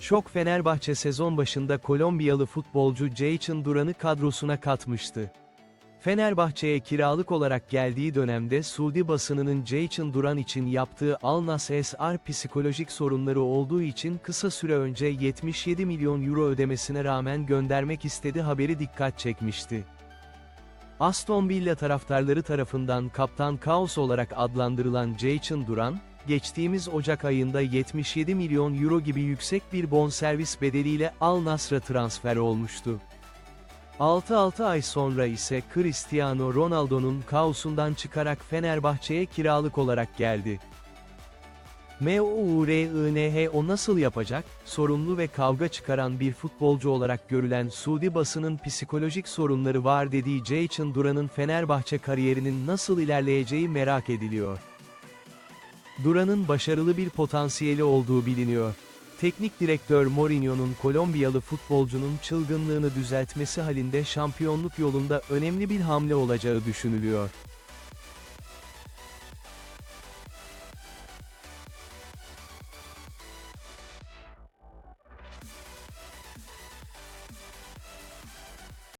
Şok Fenerbahçe sezon başında Kolombiyalı futbolcu Jayson Duran'ı kadrosuna katmıştı. Fenerbahçe'ye kiralık olarak geldiği dönemde Suudi basınının Jayson Duran için yaptığı Al Nassr SR psikolojik sorunları olduğu için kısa süre önce 77 milyon euro ödemesine rağmen göndermek istedi haberi dikkat çekmişti. Aston Villa taraftarları tarafından Kaptan Kaos olarak adlandırılan Jayson Duran, geçtiğimiz Ocak ayında 77 milyon euro gibi yüksek bir bonservis bedeliyle Al Nassr'a transfer olmuştu. 6-6 ay sonra ise Cristiano Ronaldo'nun kaosundan çıkarak Fenerbahçe'ye kiralık olarak geldi. M.U.R.I.N.H. o nasıl yapacak? Sorumlu ve kavga çıkaran bir futbolcu olarak görülen Suudi basının psikolojik sorunları var dediği Jayson Duran'ın Fenerbahçe kariyerinin nasıl ilerleyeceği merak ediliyor. Duran'ın başarılı bir potansiyeli olduğu biliniyor. Teknik direktör Mourinho'nun Kolombiyalı futbolcunun çılgınlığını düzeltmesi halinde şampiyonluk yolunda önemli bir hamle olacağı düşünülüyor.